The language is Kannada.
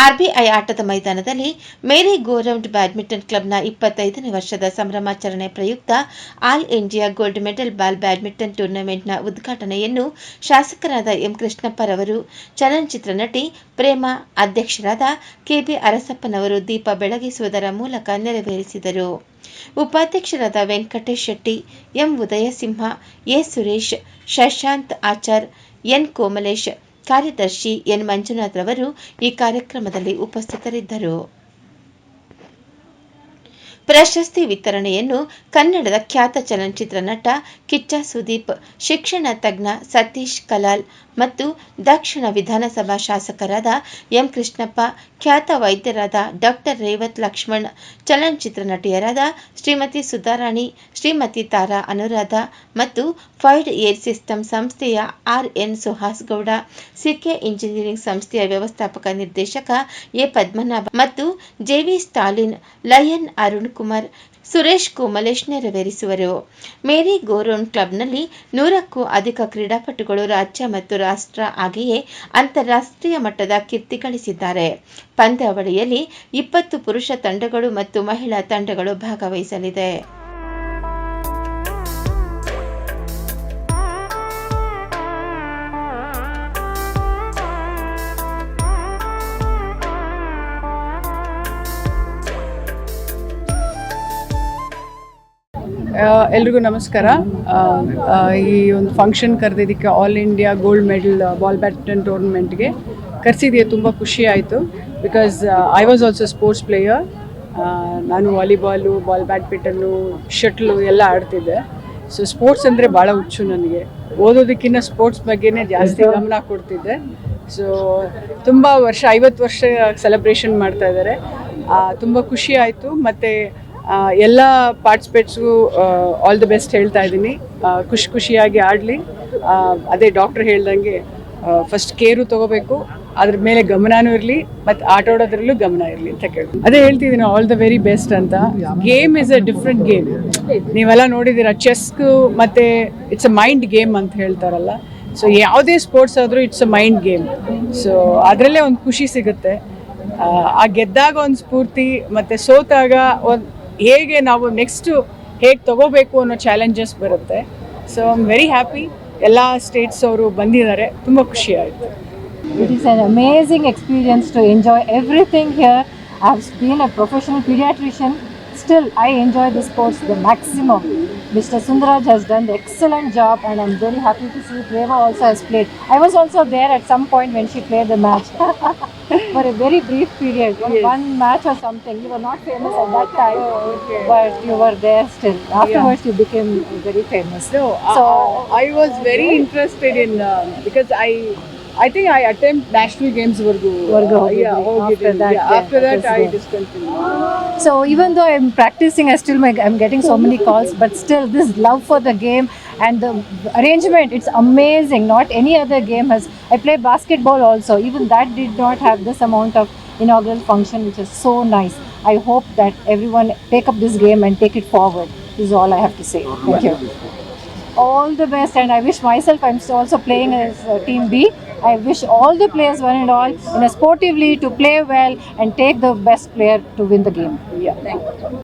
ಆರ್ಬಿಐ ಆಟದ ಮೈದಾನದಲ್ಲಿ ಮೇರಿ ಗೋರೌಂಡ್ ಬ್ಯಾಡ್ಮಿಂಟನ್ ಕ್ಲಬ್ನ ಇಪ್ಪತ್ತೈದನೇ ವರ್ಷದ ಸಂಭ್ರಮಾಚರಣೆ ಪ್ರಯುಕ್ತ all India gold medal ball badminton ಟೂರ್ನಮೆಂಟ್ನ ಉದ್ಘಾಟನೆಯನ್ನು ಶಾಸಕರಾದ ಎಂ ಕೃಷ್ಣಪ್ಪರವರು ಚಲನಚಿತ್ರ ನಟಿ ಪ್ರೇಮ, ಅಧ್ಯಕ್ಷರಾದ ಕೆಬಿ ಅರಸಪ್ಪನವರು ದೀಪ ಬೆಳಗಿಸುವುದರ ಮೂಲಕ ನೆರವೇರಿಸಿದರು. ಉಪಾಧ್ಯಕ್ಷರಾದ Venkatesh Shetty M Udayasimha A Suresh Shashant Achar, N Komalesh ಕಾರ್ಯದರ್ಶಿ ಎನ್ ಮಂಜುನಾಥ್ ರವರು ಈ ಕಾರ್ಯಕ್ರಮದಲ್ಲಿ ಉಪಸ್ಥಿತರಿದ್ದರು. ಪ್ರಶಸ್ತಿ ವಿತರಣೆಯನ್ನು ಕನ್ನಡದ ಖ್ಯಾತ ಚಲನಚಿತ್ರ ನಟ ಕಿಚ್ಚ ಸುದೀಪ್, ಶಿಕ್ಷಣ ತಜ್ಞ ಸತೀಶ್ ಕಲಾಲ್ ಮತ್ತು ದಕ್ಷಿಣ ವಿಧಾನಸಭಾ ಶಾಸಕರಾದ ಎಂ ಕೃಷ್ಣಪ್ಪ, ಖ್ಯಾತ ವೈದ್ಯರಾದ ಡಾಕ್ಟರ್ ರೇವತ್ ಲಕ್ಷ್ಮಣ್, ಚಲನಚಿತ್ರ ನಟಿಯರಾದ ಶ್ರೀಮತಿ ಸುಧಾರಾಣಿ, ಶ್ರೀಮತಿ ತಾರಾ ಅನುರಾಧ ಮತ್ತು ಫೈಡ್ ಏರ್ ಸಿಸ್ಟಮ್ ಸಂಸ್ಥೆಯ R N Suhas Gowda, CK engineering ಸಂಸ್ಥೆಯ ವ್ಯವಸ್ಥಾಪಕ ನಿರ್ದೇಶಕ ಎ ಪದ್ಮನಾಭ ಮತ್ತು ಜೆವಿ ಸ್ಟಾಲಿನ್, ಲಯನ್ ಅರುಣ್ ಕುಮಾರ್ ಸುರೇಶ್ ಕೋಮಲೇಶ್ ನೆರವೇರಿಸುವರು. ಮೇರಿ ಗೋರೋನ್ ಕ್ಲಬ್ನಲ್ಲಿ ನೂರಕ್ಕೂ ಅಧಿಕ ಕ್ರೀಡಾಪಟುಗಳು ರಾಜ್ಯ ಮತ್ತು ರಾಷ್ಟ್ರ ಹಾಗೆಯೇ ಅಂತಾರಾಷ್ಟ್ರೀಯ ಮಟ್ಟದ ಕೀರ್ತಿ ಗಳಿಸಿದ್ದಾರೆ. ಪಂದ್ಯಾವಳಿಯಲ್ಲಿ ಇಪ್ಪತ್ತು ಪುರುಷ ತಂಡಗಳು ಮತ್ತು ಮಹಿಳಾ ತಂಡಗಳು ಭಾಗವಹಿಸಲಿದೆ. ಎಲ್ರಿಗೂ ನಮಸ್ಕಾರ. ಈ ಒಂದು function ಕರೆದಿದ್ದಕ್ಕೆ all India gold medal ball badminton ಟೂರ್ನಮೆಂಟ್ಗೆ ಕರೆಸಿದೆಯ ತುಂಬ ಖುಷಿ ಆಯಿತು. Because I was also sports player ನಾನು ವಾಲಿಬಾಲು ಬಾಲ್ ಬ್ಯಾಡ್ಮಿಂಟನ್ನು ಶಟ್ಲು ಎಲ್ಲ ಆಡ್ತಿದ್ದೆ. ಸೊ ಸ್ಪೋರ್ಟ್ಸ್ ಅಂದರೆ ಭಾಳ ಹುಚ್ಚು ನನಗೆ. ಓದೋದಕ್ಕಿಂತ ಸ್ಪೋರ್ಟ್ಸ್ ಬಗ್ಗೆನೇ ಜಾಸ್ತಿ ಗಮನ ಕೊಡ್ತಿದ್ದೆ. ಸೊ ತುಂಬ ವರ್ಷ ಐವತ್ತು ವರ್ಷ ಸೆಲೆಬ್ರೇಷನ್ ಮಾಡ್ತಾ ಇದ್ದಾರೆ. ತುಂಬ ಖುಷಿ ಆಯಿತು. ಮತ್ತು ಎಲ್ಲ ಪಾರ್ಟಿಸಿಪೇಟ್ಸ್ಗೂ ಆಲ್ ದಿ ಬೆಸ್ಟ್ ಹೇಳ್ತಾ ಇದ್ದೀನಿ. ಖುಷಿ ಖುಷಿಯಾಗಿ ಆಡಲಿ. ಅದೇ ಡಾಕ್ಟ್ರ್ ಹೇಳ್ದಂಗೆ ಫಸ್ಟ್ ಕೇರು ತಗೋಬೇಕು, ಅದ್ರ ಮೇಲೆ ಗಮನನೂ ಇರಲಿ, ಮತ್ತು ಆಟ ಆಡೋದ್ರಲ್ಲೂ ಗಮನ ಇರಲಿ ಅಂತ ಕೇಳಿ ಅದೇ ಹೇಳ್ತಿದ್ದೀನಿ ಆಲ್ ದ ವೆರಿ ಬೆಸ್ಟ್ ಅಂತ. Game is a different game ನೀವೆಲ್ಲ ನೋಡಿದ್ದೀರಾ ಚೆಸ್ಗೂ ಮತ್ತು ಇಟ್ಸ್ ಅ ಮೈಂಡ್ ಗೇಮ್ ಅಂತ ಹೇಳ್ತಾರಲ್ಲ. ಸೊ ಯಾವುದೇ ಸ್ಪೋರ್ಟ್ಸ್ ಆದರೂ it's a mind game so ಅದರಲ್ಲೇ ಒಂದು ಖುಷಿ ಸಿಗುತ್ತೆ. ಆ ಗೆದ್ದಾಗ ಒಂದು ಸ್ಫೂರ್ತಿ, ಮತ್ತು ಸೋತಾಗ ಒಂದು ಹೇಗೆ ನಾವು ನೆಕ್ಸ್ಟು ಹೇಗೆ ತಗೋಬೇಕು ಅನ್ನೋ ಚಾಲೆಂಜಸ್ ಬರುತ್ತೆ. So I am very happy ಎಲ್ಲ ಸ್ಟೇಟ್ಸ್ ಅವರು ಬಂದಿದ್ದಾರೆ. ತುಂಬ ಖುಷಿ ಆಯಿತು. It is an amazing experience to enjoy everything here I have been a professional paediatrician still I enjoy this course the maximum mister Sundaraj has done excellent job and I'm very happy to see Prema also has played I was also there at some point when she play the match for a very brief period, one- Yes. one match or something. You were not famous at that time, oh, okay. but you were there still. Afterwards, you became very famous. So, So- I was very interested in uh, because I I think I attempt national games ವರ್ಗೂ ವರ್ಗೂ uh, ಹೋಗಿದ್ರಿ. yeah, After ಹೋಗಿದ್ದೀನಿ. that, Yeah, yeah, after that that I was there. discontinued. So even though I'm practicing, I still make, I'm getting so many calls. But still, this love for the game and the arrangement, it's amazing. Not any other game has. I play basketball also. Even that did not have this amount of inaugural function, which is so nice. I hope that everyone take up this game and take it forward. This is all I have to say. Thank you. All the best, and I wish myself. I'm also playing as uh, Team B. I wish all the players, one and all, in a sportively to play well and take the best player to win the game. Yeah, thank you.